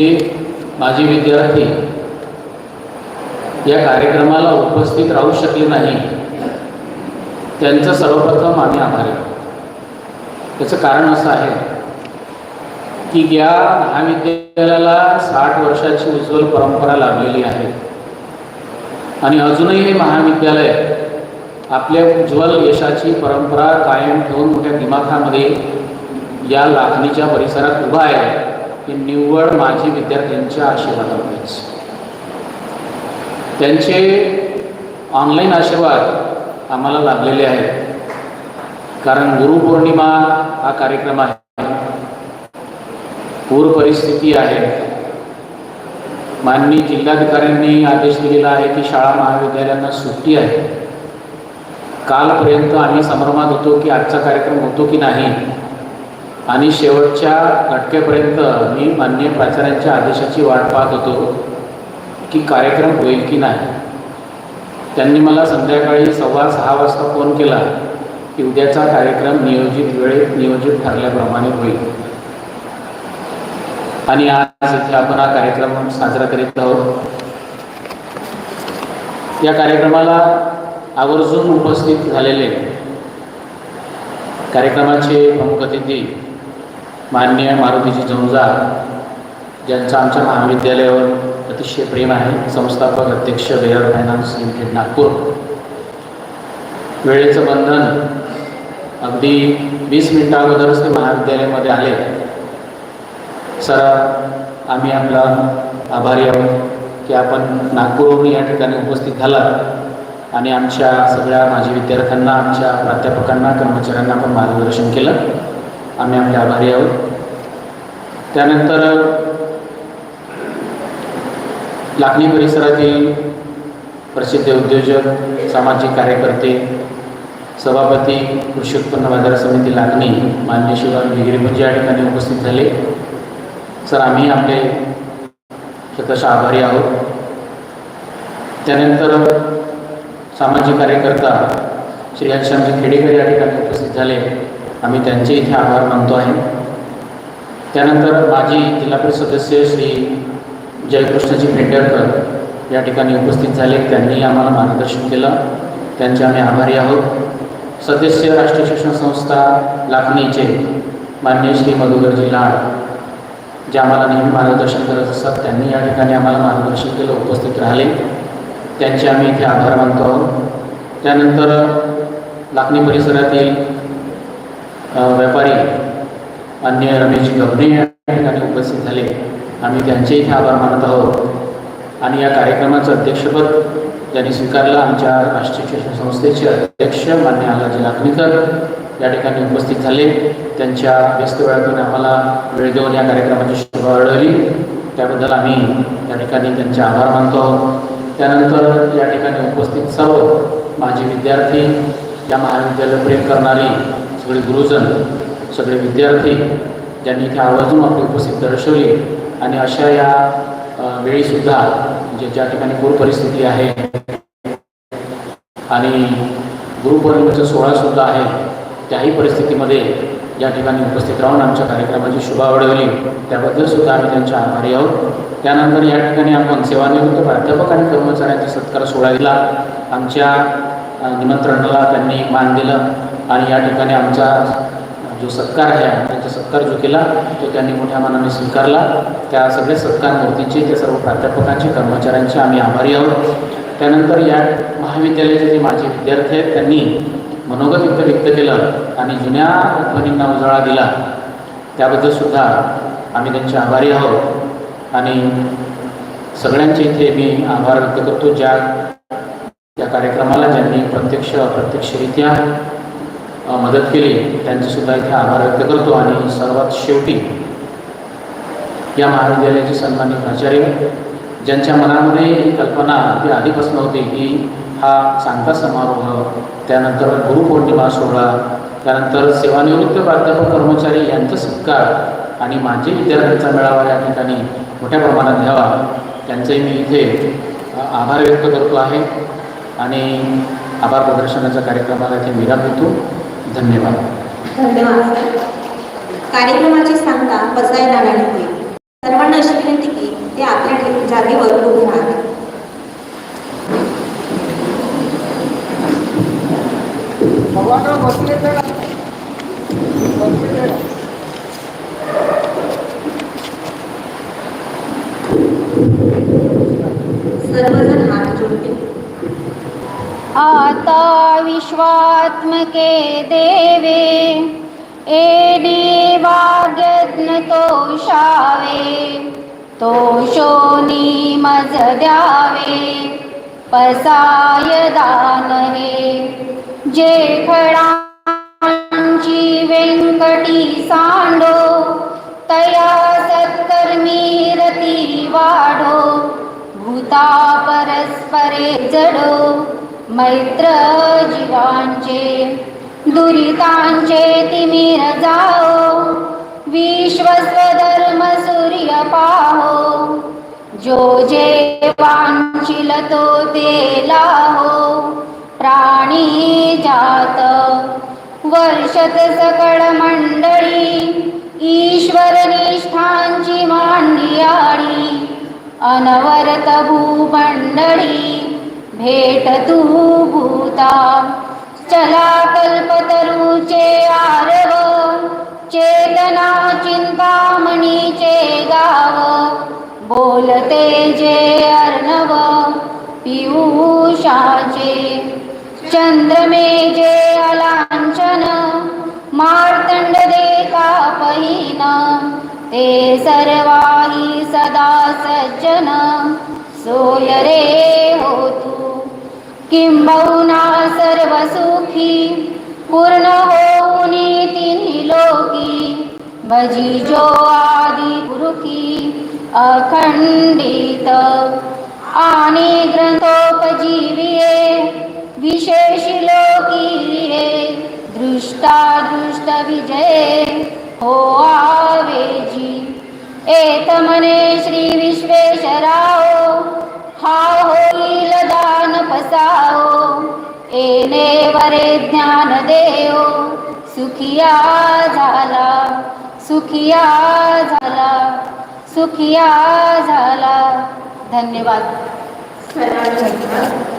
माझे विद्यार्थी या कार्यक्रमाला उपस्थित राहू शकले नाही. त्यांचं सर्वप्रथम आम्ही आभारी त्याचं कारण असं आहे की या महाविद्यालयाला साठ वर्षाची उज्ज्वल परंपरा लाभलेली आहे. आणि अजूनही हे महाविद्यालय आपल्या उज्ज्वल यशाची परंपरा कायम ठेवून मोठ्या दिमाखामध्ये या लाखणीच्या परिसरात उभा आहे. ही निव्वळ माझी विद्यार्थ्यांच्या आशीर्वादामुळेच त्यांचे ऑनलाईन आशीर्वाद आम्हाला लाभलेले आहेत. कारण गुरुपौर्णिमा हा कार्यक्रम आहे. पूर परिस्थिती आहे. माननीय जिल्हाधिकाऱ्यांनी आदेश दिलेला आहे की शाळा महाविद्यालयांना सुट्टी आहे. कालपर्यंत आम्ही संभ्रमात होतो की आजचा कार्यक्रम होतो की नाही आणि शेवटच्या घटकेपर्यंत मी मान्य प्राचार्यांच्या आदेशाची वाट पाहत होतो की कार्यक्रम होईल की नाही. त्यांनी मला संध्याकाळी सव्वा सहा वाजता फोन केला की उद्याचा कार्यक्रम नियोजित वेळेत नियोजित ठरल्याप्रमाणे होईल. आणि आज इथे आपण हा कार्यक्रम साजरा करीत आहोत. या कार्यक्रमाला आवर्जून उपस्थित झालेले कार्यक्रमाचे प्रमुख अतिथी माननीय मारुतीची झुंजार ज्यांचं आमच्या महाविद्यालयावर अतिशय प्रेम आहे. संस्थापक अध्यक्ष बेअर फायनान्स लिमिटेड नागपूर. वेळेचं बंधन अगदी वीस मिनिटा अगोदरच ते महाविद्यालयामध्ये आले. सर आम्ही आपला आभारी आहोत की आपण नागपूरहून या ठिकाणी उपस्थित झाला आणि आमच्या सगळ्या माजी विद्यार्थ्यांना आमच्या प्राध्यापकांना कर्मचाऱ्यांना आपण मार्गदर्शन केलं. आम्ही आपले आभारी आहोत. त्यानंतर लाखणी परिसरातील प्रसिद्ध उद्योजक सामाजिक कार्यकर्ते सभापती कृषी उत्पन्न बाजार समिती लाखणी मान्य शिवराम गिरीपंजी या ठिकाणी उपस्थित झाले. सर आम्ही आपले स्वतःशा आभारी आहोत. त्यानंतर सामाजिक कार्यकर्ता श्री घनश्यामजी खेडेकर या ठिकाणी उपस्थित झाले. आम्ही त्यांचे इथे आभार मानतो आहे. त्यानंतर माजी जिल्हा परिषद सदस्य श्री जयकृष्णजी पेंढरकर या ठिकाणी उपस्थित झाले. त्यांनी आम्हाला मार्गदर्शन केलं. त्यांचे आम्ही आभारी आहोत. सदस्य राष्ट्रीय शिक्षण संस्था लाखणीचे मान्य श्री मधुकरजी लाड जे आम्हाला नेहमी मार्गदर्शन करत असतात त्यांनी या ठिकाणी आम्हाला मार्गदर्शन केलं उपस्थित राहिले. त्यांचे आम्ही इथे आभार मानतो आहोत. त्यानंतर लाखणी परिसरातील व्यापारी मान्य रमेश गभणे या ठिकाणी उपस्थित झाले. आम्ही त्यांचे इथे आभार मानत आहोत. आणि या कार्यक्रमाचं अध्यक्षपद ज्यांनी स्वीकारलं आमच्या राष्ट्रीय शिक्षण संस्थेचे अध्यक्ष मान्य आलाजी लागणीकर या ठिकाणी उपस्थित झाले. त्यांच्या व्यस्त वेळातून आम्हाला वेळ देऊन या कार्यक्रमाची शोभा वाढवली. त्याबद्दल आम्ही या ठिकाणी त्यांचे आभार मानतो आहोत. त्यानंतर या ठिकाणी उपस्थित सर्व माझे विद्यार्थी या महाविद्यालय प्रेम करणारे सगळे गुरुजन सगळे विद्यार्थी ज्यांनी इथे आवर्जून आपली उपस्थिती दर्शवली आणि अशा या वेळीसुद्धा जे म्हणजे ज्या ठिकाणी पूर परिस्थिती आहे आणि गुरुपौर्णिमेचा सोहळासुद्धा आहे त्याही परिस्थितीमध्ये या ठिकाणी उपस्थित राहून आमच्या कार्यक्रमाची शुभा वाढवली त्याबद्दल सुद्धा आम्ही त्यांच्या आभारी आहोत. त्यानंतर या ठिकाणी आपण सेवानिवृत्त प्राध्यापक आणि कर्मचाऱ्यांचा सत्कार सोहळा दिला. आमच्या निमंत्रणाला त्यांनी मान दिलं. आणि या ठिकाणी आमचा जो सत्कार आहे त्यांचा सत्कार जो केला तो त्यांनी मोठ्या मनाने स्वीकारला. त्या सगळे सत्कार मूर्तीचे त्या सर्व प्राध्यापकांचे कर्मचाऱ्यांचे आम्ही आभारी आहोत. त्यानंतर या महाविद्यालयाचे जे माझे विद्यार्थी आहेत त्यांनी मनोगत इथं व्यक्त केलं आणि जुन्या आठवणींना उजाळा दिला. त्याबद्दल सुद्धा आम्ही त्यांचे आभारी आहोत. आणि सगळ्यांचे इथे मी आभार व्यक्त करतो ज्या या कार्यक्रमाला ज्यांनी प्रत्यक्ष अप्रत्यक्षरित्या मदत केली. त्यांचेसुद्धा इथे आभार व्यक्त करतो. आणि सर्वात शेवटी या महाविद्यालयाचे सन्मानित प्राचार्य ज्यांच्या मनामध्ये ही कल्पना ती आधीपासून होती की हा सांगता समारोह त्यानंतर गुरुपौर्णिमा सोहळा त्यानंतर सेवानिवृत्त प्राध्यापक कर्मचारी यांचा सत्कार आणि माझे विद्यार्थ्यांचा मेळावा या ठिकाणी मोठ्या प्रमाणात घ्यावा त्यांचंही मी इथे आभार व्यक्त करतो आहे. आणि आभार प्रदर्शनाच्या कार्यक्रमाला इथे विराम देतो. धन्यवाद. धन्यवाद. कार्यक्रमाची सांगता बसाय नागाने होईल. सर्वांना अशी विनंती की ते आपल्या जागेवर उभे बसले तर सर्वजण हात जोडले आता विश्वात्मके देवे एडी वाग्यज्ञ तोषावे तोषोनी मज द्यावे पसाय दानवे जे फळांची व्यंकटी सांडो तया सत्कर्मी रती वाढो भूता परस्परे जडो. मैत्र जीवांचे दुरितांचे तिमिर जाओ विश्वस्वधर्म सूर्य पाहो जो जे वांछिल तो ते लाहो प्राणी जात वर्षत सकळ मंडळी ईश्वर निष्ठांची मांडियाळी अनवरत भूमंडळी भेट तू भूता. चला कल्पतरुचे आरव चेतना चिंतामणीचे गाव. बोलते जे अर्णव पियुषाचे. चंद्रमेजे अलांचन मार्तंड देता पहिन. ते सर्वाही सदा सज्जन. सोय रे होतू किंबहुना सर्व सुखी पूर्ण होऊनी तिन्ही लोकी. भजी जो आदि गुरुकी अखंडित. आणि ग्रंथोपजीविये विशेष लोकीये दृष्टा दृष्ट विजय हो आवेजी. एत मने श्री विश्वेश्वराओ हा होईल दान पसाओ एने वरे ज्ञान देओ सुखिया झाला सुखिया झाला सुखिया झाला. धन्यवाद. धन्यवाद